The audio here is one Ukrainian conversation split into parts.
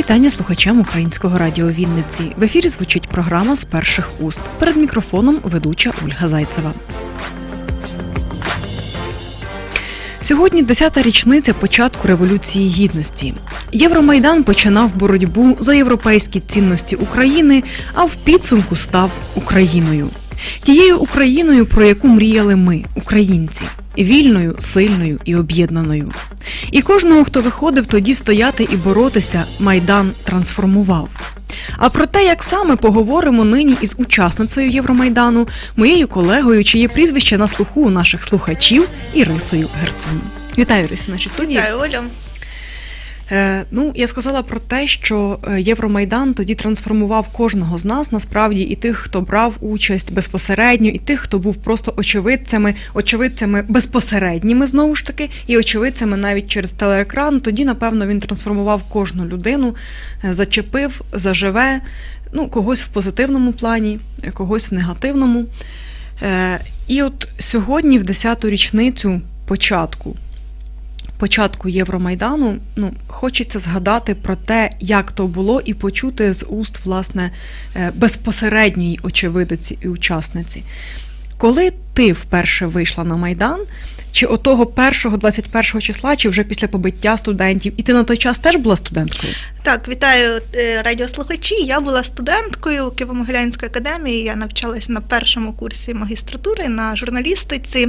Вітання слухачам українського радіо Вінниці. В ефірі звучить програма з перших уст. Перед мікрофоном ведуча Ольга Зайцева. Сьогодні 10-та річниця початку Революції Гідності. Євромайдан починав боротьбу за європейські цінності України, а в підсумку став Україною. Тією Україною, про яку мріяли ми, українці, вільною, сильною і об'єднаною. І кожного, хто виходив тоді стояти і боротися, майдан трансформував. А про те, як саме поговоримо нині із учасницею Євромайдану, моєю колегою, чиє прізвище на слуху у наших слухачів Ірисою Герцун. Вітаю Ірисю, в нашій студії. Вітаю, Олю. Е, ну, я сказала про те, що е, Євромайдан тоді трансформував кожного з нас, насправді, і тих, хто брав участь безпосередньо, і тих, хто був просто очевидцями, очевидцями безпосередніми знову ж таки, і очевидцями навіть через телеекран. Тоді, напевно, він трансформував кожну людину, е, зачепив, заживе, ну, когось в позитивному плані, когось в негативному. І от сьогодні, в 10-ту річницю початку початку Євромайдану, ну хочеться згадати про те, як то було, і почути з уст власне е, безпосередньої очевидиці і учасниці. Коли ти вперше вийшла на майдан, чи отого першого 21 числа, чи вже після побиття студентів, і ти на той час теж була студенткою? Так, вітаю е, радіослухачі. Я була студенткою Києво-Могилянської академії. Я навчалася на першому курсі магістратури на журналістиці.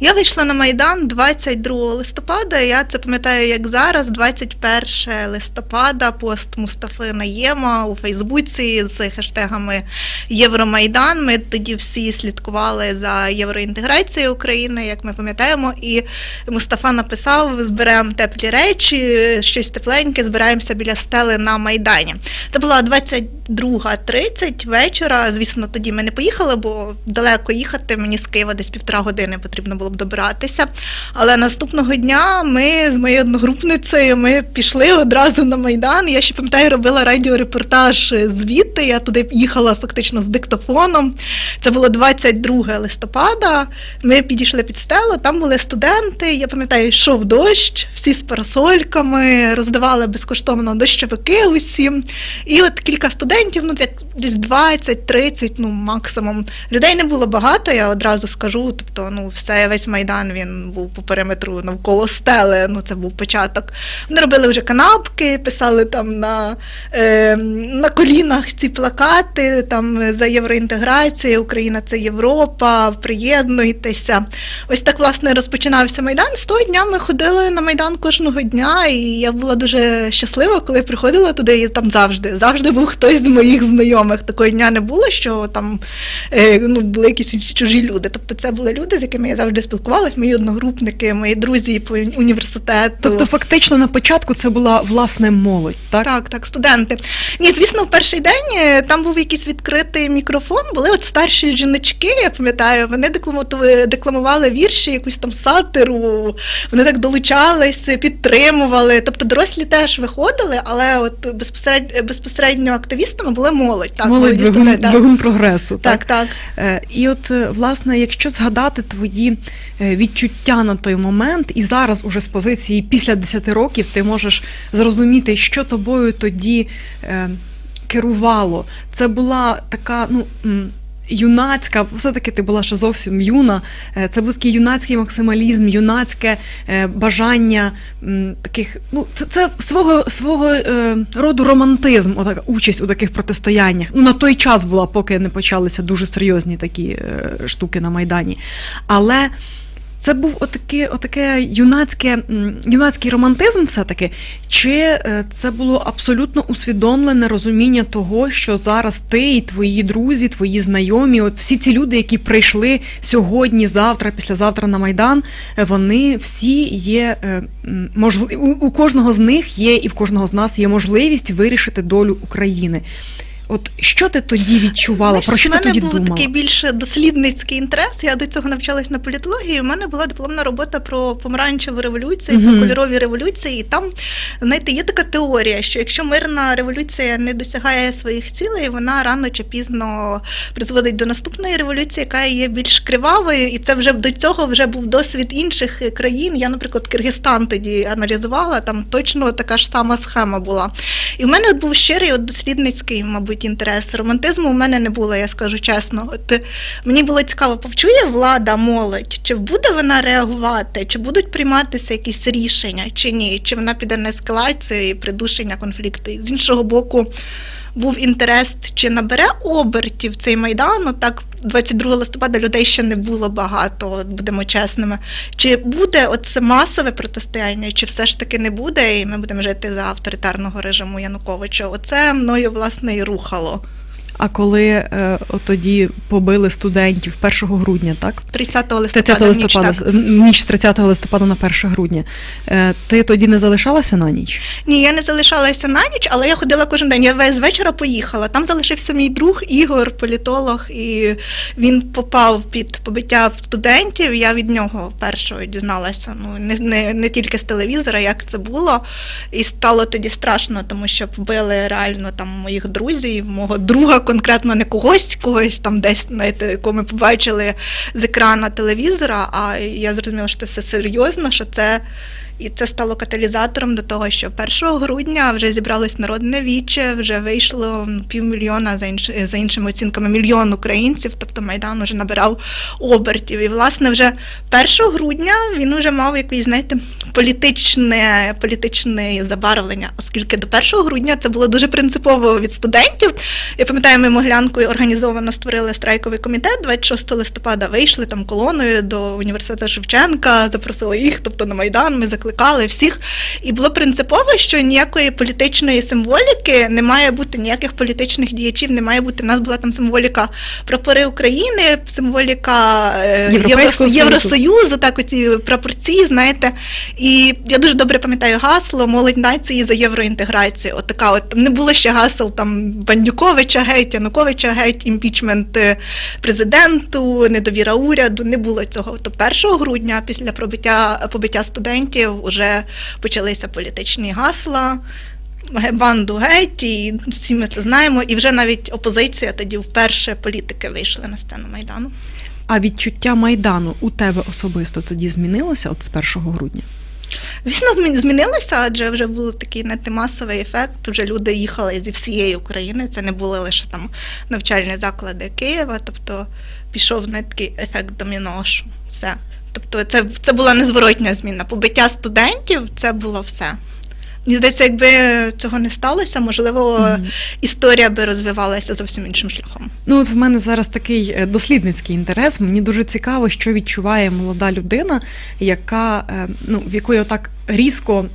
Я вийшла на майдан 22 листопада. Я це пам'ятаю як зараз, 21 листопада, пост Мустафи Наєма у Фейсбуці з хештегами Євромайдан. Ми тоді всі слідкували за євроінтеграцією України, як ми пам'ятаємо. І Мустафа написав: зберемо теплі речі, щось тепленьке, збираємося біля стели на Майдані. Це була 22.30 вечора. Звісно, тоді ми не поїхали, бо далеко їхати. Мені з Києва десь півтора години потрібно було б добиратися. Але наступного дня ми з моєю одногрупницею ми пішли одразу на Майдан. Я ще пам'ятаю, робила радіорепортаж звідти. Я туди їхала фактично з диктофоном. Це було 22 листопада. Ми підійшли під стелу, там були студенти. Я пам'ятаю, йшов дощ, всі з парасольками, роздавали безкоштовно дощовики усім. І от кілька студентів, ну як десь 20-30, ну максимум. Людей не було багато, я одразу скажу. Тобто, ну, все весь майдан він був по периметру навколо стели. Ну, це був початок. Вони робили вже канапки, писали там на, е, на колінах ці плакати там за євроінтеграцію, Україна це Європа, приєднуйтеся. Ось так власне розпочинався майдан. З того дня ми ходили на майдан кожного дня, і я була дуже щаслива, коли я приходила туди, і там завжди завжди був хтось з моїх знайомих. Такого дня не було, що там е, ну, були якісь чужі люди. Тобто це були люди, з якими я завжди спілкувалась, мої одногрупники, мої друзі по університету. Тобто, фактично на початку це була власне молодь, так? Так, так, студенти. Ні, звісно, в перший день е, там був якийсь відкритий мікрофон, були от старші жіночки, я пам'ятаю, вони декламували, декламували вірші, якусь там сатиру, вони так долучались, підтримували. Тобто дорослі теж виходили, але от безпосередньо, безпосередньо активістами були молодь. Так, молодь двигун, так. двигун прогресу. Так, так. Е, І от, е, власне, якщо згадати твої е, відчуття на той момент, і зараз, уже з позиції після 10 років, ти можеш зрозуміти, що тобою тоді керувало. Це була така, ну. Юнацька, все-таки ти була ще зовсім юна. Е, Це був такий юнацький максималізм, юнацьке е, бажання таких. Ну, це, це свого свого е, роду романтизм, отак, участь у таких протистояннях. Ну на той час була, поки не почалися дуже серйозні такі штуки на майдані. Але це був отаке, отаке юнацьке, юнацький романтизм, все-таки, чи е, це було абсолютно усвідомлене розуміння того, що зараз ти і твої друзі, твої знайомі, от всі ці люди, які прийшли сьогодні, завтра, післязавтра на Майдан, е, вони всі є е, м, можли... у, у кожного з них є і в кожного з нас є можливість вирішити долю України. От що ти тоді відчувала? Знаєш, Про що ти мене був такий більше дослідницький інтерес. Я до цього навчалась на політології. У мене була дипломна робота про помаранчеву революцію, Мгм. про кольорові революції. І там, знаєте, є така теорія, що якщо мирна революція не досягає своїх цілей, вона рано чи пізно призводить до наступної революції, яка є більш кривавою. І це вже до цього вже був досвід інших країн. Я, наприклад, Киргизстан тоді аналізувала, там точно така ж сама схема була. І в мене от був щирий от дослідницький, мабуть, інтерес. Романтизму у мене не було, я скажу чесно. От е, мені було цікаво, повчує влада молодь, чи буде вона реагувати, чи будуть прийматися якісь рішення, чи ні, чи вона піде на ескалацію і придушення конфлікту. З іншого боку. Був інтерес, чи набере обертів цей майдан. От Так, 22 листопада людей ще не було багато, будемо чесними. Чи буде оце масове протистояння, чи все ж таки не буде, і ми будемо жити за авторитарного режиму Януковича? Оце мною власне і рухало. А коли е, тоді побили студентів 1 грудня, так? 30 листопада. 30 ніч, листопада, так. ніч з 30 листопада на 1 грудня. Е, ти тоді не залишалася на ніч? Ні, я не залишалася на ніч, але я ходила кожен день. Я весь вечора поїхала. Там залишився мій друг Ігор, політолог, і він попав під побиття студентів. Я від нього першого дізналася. Ну не, не, не тільки з телевізора, як це було. І стало тоді страшно, тому що побили реально там моїх друзів, мого друга, конкретно не когось, когось там десь, знаєте, якого ми побачили з екрана телевізора. А я зрозуміла, що це все серйозно, що це. І це стало каталізатором до того, що 1 грудня вже зібралось народне віче, вже вийшло півмільйона за інш... за іншими оцінками мільйон українців. Тобто Майдан вже набирав обертів. І власне вже 1 грудня він вже мав якийсь, знаєте, політичне, політичне забарвлення, оскільки до 1 грудня це було дуже принципово від студентів. Я пам'ятаю, ми Моглянкою організовано створили страйковий комітет 26 листопада. Вийшли там колоною до університету Шевченка, запросили їх, тобто на Майдан. Ми закликали всіх. І було принципово, що ніякої політичної символіки не має бути, ніяких політичних діячів не має бути. У нас була там символіка прапори України, символіка е, Європейського Єврос- Союзу. Євросоюзу, так оці прапорці, знаєте. І я дуже добре пам'ятаю гасло молодь нації за євроінтеграцію. От така от не було ще гасел там Бандюковича геть, Януковича геть, імпічмент е, президенту, недовіра уряду. Не було цього. То 1 грудня, після пробиття побиття студентів, вже почалися політичні гасла. Банду геть, і всі ми це знаємо. І вже навіть опозиція тоді вперше політики вийшли на сцену майдану. А відчуття майдану у тебе особисто тоді змінилося от з 1 грудня? Звісно, змінилося, адже вже був такий масовий ефект. Вже люди їхали зі всієї України. Це не були лише там навчальні заклади Києва. Тобто пішов знаєте, такий ефект доміно. що Все. Тобто, це, це була незворотня зміна. Побиття студентів це було все. Мені здається, якби цього не сталося, можливо, Мгм. історія би розвивалася зовсім іншим шляхом. Ну, от в мене зараз такий е, дослідницький інтерес. Мені дуже цікаво, що відчуває молода людина, яка е, ну в якої отак різко.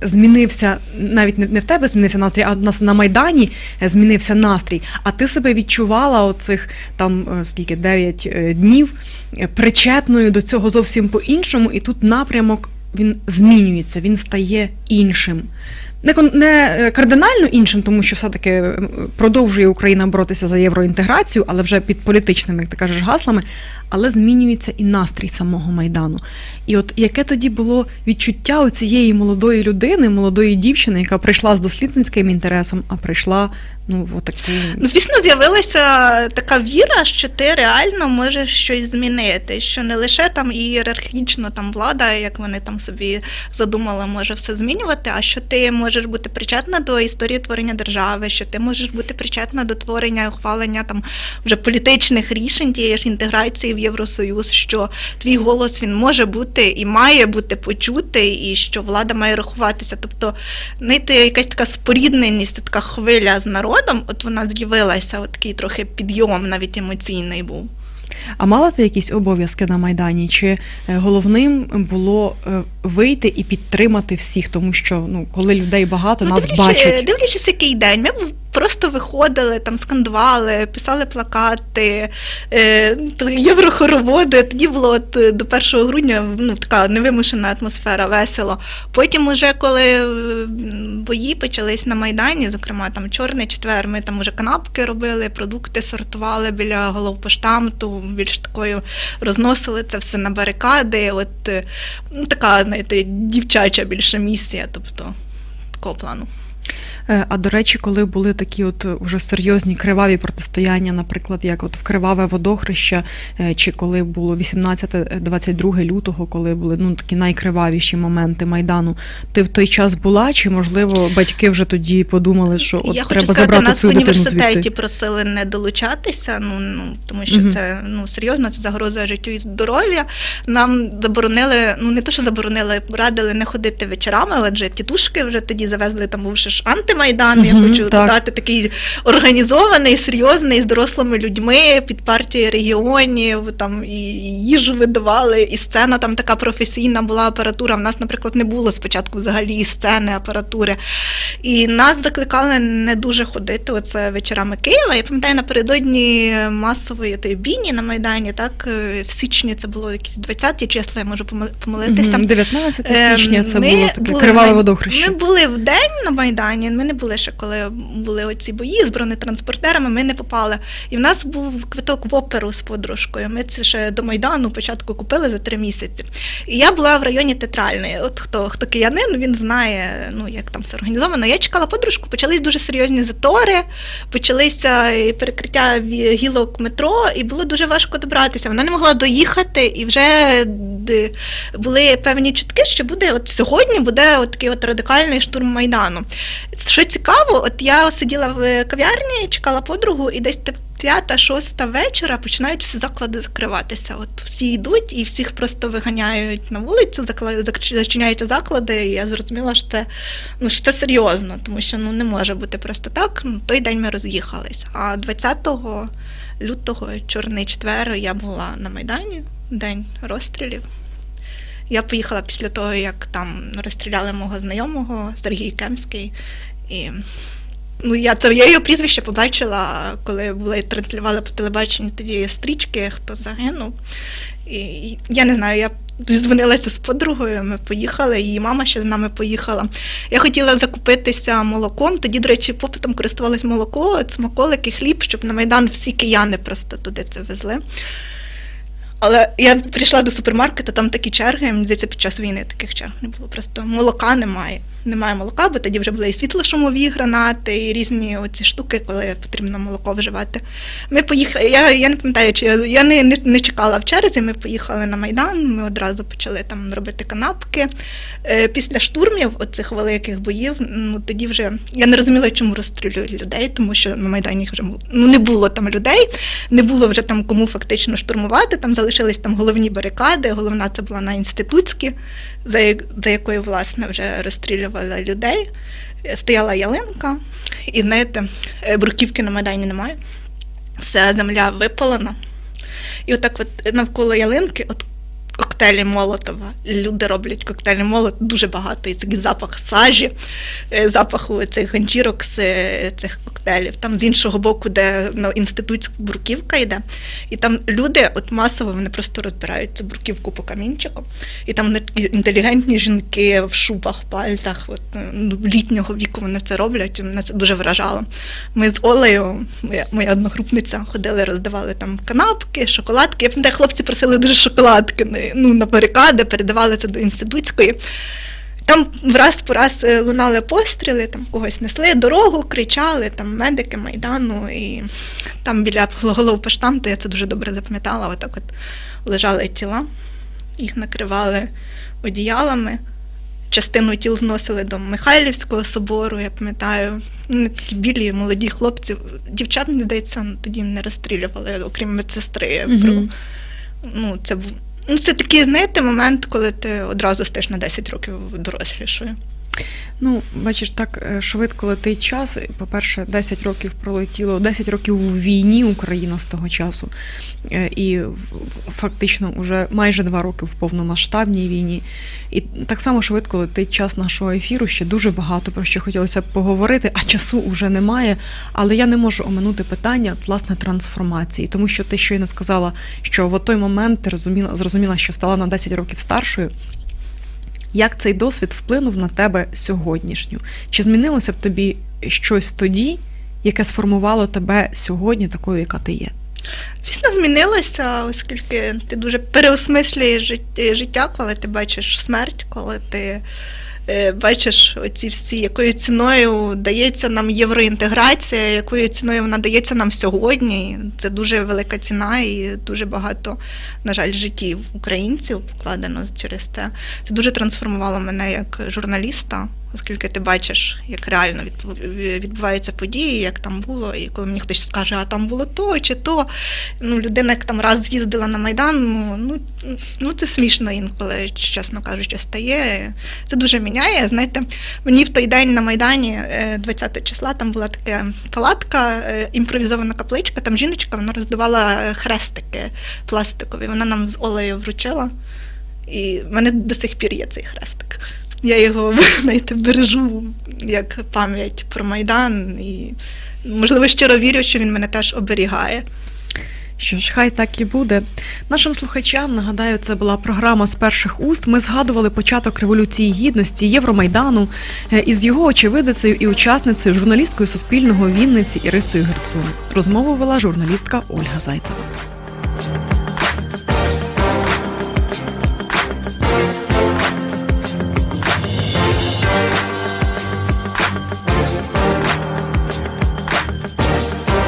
Змінився навіть не в тебе змінився настрій, а нас на майдані е, змінився настрій. А ти себе відчувала оцих там е, скільки 9 днів е, причетною до цього зовсім по-іншому, і тут напрямок він змінюється, він стає іншим. Не, не кардинально іншим, тому що все-таки продовжує Україна боротися за євроінтеграцію, але вже під політичними, як ти кажеш, гаслами, але змінюється і настрій самого майдану. І от яке тоді було відчуття у цієї молодої людини, молодої дівчини, яка прийшла з дослідницьким інтересом, а прийшла ну в таку Ну, звісно, з'явилася така віра, що ти реально можеш щось змінити, що не лише там ієрархічно там влада, як вони там собі задумали, може все змінювати, а що ти можеш бути причетна до історії творення держави, що ти можеш бути причетна до творення ухвалення там вже політичних рішень тієї ж інтеграції в Євросоюз, що твій голос він може бути і має бути почутий, і що влада має рахуватися. Тобто, знаєте, якась така спорідненість, така хвиля з народом, от вона з'явилася, от такий трохи підйом, навіть емоційний був. А мала ти якісь обов'язки на Майдані? Чи е, головним було е, вийти і підтримати всіх, тому що ну, коли людей багато, нас дивлячись- бачать. Дивлячись, який день. Ми просто виходили, там скандували, писали плакати, е, то єврохороводи. Тоді було от до 1 грудня ну, така невимушена атмосфера, весело. Потім, уже коли е, бої почались на Майдані, зокрема там Чорний четвер, ми там уже канапки робили, продукти сортували біля головпоштамту, більш такою розносили це все на барикади. От е, ну, така, знаєте, дівчача більше місія, тобто такого плану. Е, А до речі, коли були такі от уже серйозні криваві протистояння, наприклад, як от в криваве водохреще, е, чи коли було 18-22 лютого, коли були ну такі найкривавіші моменти майдану, ти в той час була? Чи можливо батьки вже тоді подумали, що от Я хочу треба сказати, забрати нас в університеті звідти? просили не долучатися, ну, ну тому що Мгм. це ну серйозно, це загроза життю і здоров'я. Нам заборонили, ну не то, що заборонили, радили не ходити вечорами, адже тітушки вже тоді завезли там був ще ж антимайдан. Я хочу так. додати такий організований, серйозний з дорослими людьми під партією регіонів. Там і їжу видавали, і сцена там така професійна була апаратура. В нас, наприклад, не було спочатку взагалі сцени, апаратури. І нас закликали не дуже ходити оце вечорами Києва. Я пам'ятаю напередодні масової тієї бійні на Майдані, так е, в січні це було якісь 20-ті числа, я можу поми- помилитися. 19 Ем, січня це ми було таке криваве водохреще. Ми були в день на Майдані. Ми не були ще, коли були оці бої з бронетранспортерами. Ми не попали. І в нас був квиток в оперу з подружкою. Ми це ще до Майдану початку купили за три місяці. І я була в районі театральної. От хто хто киянин, він знає, ну як там все організовано. Я чекала подружку, почались дуже серйозні затори, почалися перекриття гілок метро, і було дуже важко добратися. Вона не могла доїхати, і вже були певні чутки, що буде от сьогодні буде от такий от радикальний штурм майдану. Що цікаво, от я сиділа в кав'ярні, чекала подругу, і десь п'ята, шоста вечора починають всі заклади закриватися. От всі йдуть і всіх просто виганяють на вулицю, зачиняються заклади. І я зрозуміла, що це ну що це серйозно, тому що ну не може бути просто так. Ну той день ми роз'їхались. А 20 лютого, чорний четвер, я була на майдані, день розстрілів. Я поїхала після того, як там розстріляли мого знайомого Сергій Кемський. І ну, я це я його прізвище побачила, коли були транслювали по телебаченню тоді стрічки, хто загинув. І я не знаю, я зізвонилася з подругою, ми поїхали, її мама ще з нами поїхала. Я хотіла закупитися молоком. Тоді, до речі, попитом користувалось молоко, смаколики, хліб, щоб на Майдан всі кияни просто туди це везли. Але я прийшла до супермаркету, там такі черги, мені здається, під час війни таких черг не було. Просто молока немає. Немає молока, бо тоді вже були і світлошумові гранати, і різні оці штуки, коли потрібно молоко вживати. Ми поїхали. Я, я не пам'ятаю, чи я, не, не, не чекала в черзі. Ми поїхали на Майдан. Ми одразу почали там робити канапки. Е, після штурмів оцих великих боїв, ну тоді вже я не розуміла, чому розстрілюють людей, тому що на Майдані вже ну, не було там людей, не було вже там кому фактично штурмувати. Там залишились там головні барикади. Головна це була на інститутській, за, за якою власне вже розстрілювали людей. Е, Стояла ялинка, і знаєте, е, бруківки на Майдані немає. Вся земля випалена. І отак от навколо ялинки, от коктейлі Молотова. Люди роблять коктейлі Молот дуже багато. І такий запах сажі, е, запаху цих ганчірок з е, цих коктейлів. Там з іншого боку, де ну, інститутська бруківка йде. І там люди от масово вони просто розбирають цю бруківку по камінчику. І там вони такі інтелігентні жінки в шубах, пальтах, от, ну, літнього віку вони це роблять. І мене це дуже вражало. Ми з Олею, моя, моя одногрупниця, ходили, роздавали там канапки, шоколадки. Я пам'ятаю, хлопці просили дуже шоколадки ну, на барикади, передавали це до інститутської. Там враз по раз е, лунали постріли, там когось несли дорогу, кричали, там медики Майдану, і там біля головпоштамту, я це дуже добре запам'ятала, отак от лежали тіла, їх накривали одіялами. Частину тіл зносили до Михайлівського собору, я пам'ятаю. Вони такі білі, молоді хлопці. Дівчат, здається, тоді не розстрілювали, окрім медсестри. Я Мгм. про- Ну, це, був- ну, це такий, знаєте, момент, коли ти одразу стаєш на 10 років дорослішою. Ну, бачиш, так е, швидко летить час. По-перше, 10 років пролетіло, 10 років у війні Україна з того часу. Е, І фактично вже майже 2 роки в повномасштабній війні. І так само швидко летить час нашого ефіру. Ще дуже багато про що хотілося б поговорити, а часу вже немає. Але я не можу оминути питання власне трансформації, тому що ти щойно сказала, що в той момент ти розуміла, зрозуміла, що стала на 10 років старшою. Як цей досвід вплинув на тебе сьогоднішню? Чи змінилося в тобі щось тоді, яке сформувало тебе сьогодні такою, яка ти є? Звісно, змінилося, оскільки ти дуже переосмислюєш життя, коли ти бачиш смерть, коли ти бачиш оці всі, якою ціною дається нам євроінтеграція, якою ціною вона дається нам сьогодні. Це дуже велика ціна і дуже багато, на жаль, життів українців покладено через те. Це дуже трансформувало мене як журналіста. Оскільки ти бачиш, як реально відбуваються події, як там було, і коли мені хтось скаже, а там було то чи то, ну, людина, як там раз з'їздила на Майдан, ну, ну, ну це смішно інколи, чесно кажучи, стає. Це дуже міняє. Знаєте, мені в той день на Майдані, е, 20 числа, там була така палатка, е, імпровізована капличка, там жіночка, вона роздавала е, хрестики пластикові. Вона нам з Олею вручила. І в мене до сих пір є цей хрестик. Я його знаєте, бережу як пам'ять про Майдан і можливо щиро вірю, що він мене теж оберігає. Що ж, хай так і буде. Нашим слухачам нагадаю, це була програма з перших уст. Ми згадували початок революції гідності Євромайдану е, із його очевидицею і учасницею, журналісткою Суспільного Вінниці Ірисою Герцун. Розмову вела журналістка Ольга Зайцева.